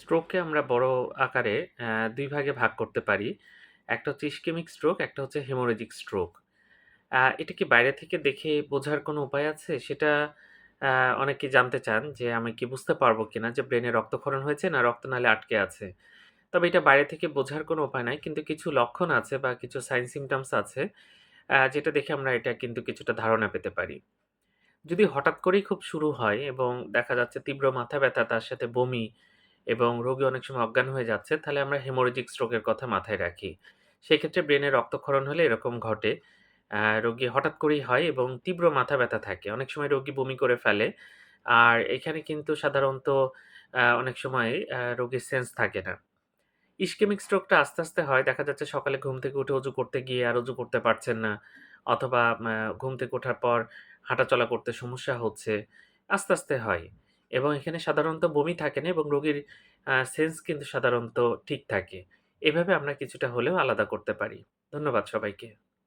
স্ট্রোককে আমরা বড় আকারে দুই ভাগে ভাগ করতে পারি। একটা হচ্ছে ইসকেমিক স্ট্রোক, একটা হচ্ছে হেমোরেজিক স্ট্রোক। এটা কি বাইরে থেকে দেখে বোঝার কোনো উপায় আছে? সেটা অনেকে জানতে চান যে, আমি কি বুঝতে পারব কিনা যে ব্রেনে রক্তক্ষরণ হয়েছে না রক্তনালী আটকে আছে? তবে এটা বাইরে থেকে বোঝার কোনো উপায় নাই। কিন্তু কিছু লক্ষণ আছে বা কিছু সাইন সিম্পটমস আছে যেটা দেখে আমরা এটা কিন্তু কিছুটা ধারণা পেতে পারি। যদি হঠাৎ করেই খুব শুরু হয় এবং দেখা যাচ্ছে তীব্র মাথা ব্যথা তার সাথে বমি এবং রোগী অনেক সময় অজ্ঞান হয়ে যাচ্ছে, তাহলে আমরা হেমোরেজিক স্ট্রোকের কথা মাথায় রাখি। সেক্ষেত্রে ব্রেনে রক্তক্ষরণ হলে এরকম ঘটে। রোগী হঠাৎ করেই হয় এবং তীব্র মাথা ব্যথা থাকে। অনেক সময় রোগী বমি করে ফেলে। আর এখানে কিন্তু সাধারণত অনেক সময় রোগীর সেন্স থাকে না। ইসকেমিক স্ট্রোকটা আস্তে, আস্তে হয়। দেখা যাচ্ছে সকালে ঘুম থেকে উঠে অজু করতে গিয়ে আর অজু করতে পারছেন না। অথবা ঘুম থেকে ওঠার পর হাঁটাচলা করতে সমস্যা হচ্ছে। আস্তে, আস্তে হয়। এবং এখানে সাধারণত বমি থাকে না এবং রোগীর সেন্স কিন্তু সাধারণত ঠিক থাকে। এভাবে আমরা কিছুটা হলেও আলাদা করতে পারি। ধন্যবাদ সবাইকে।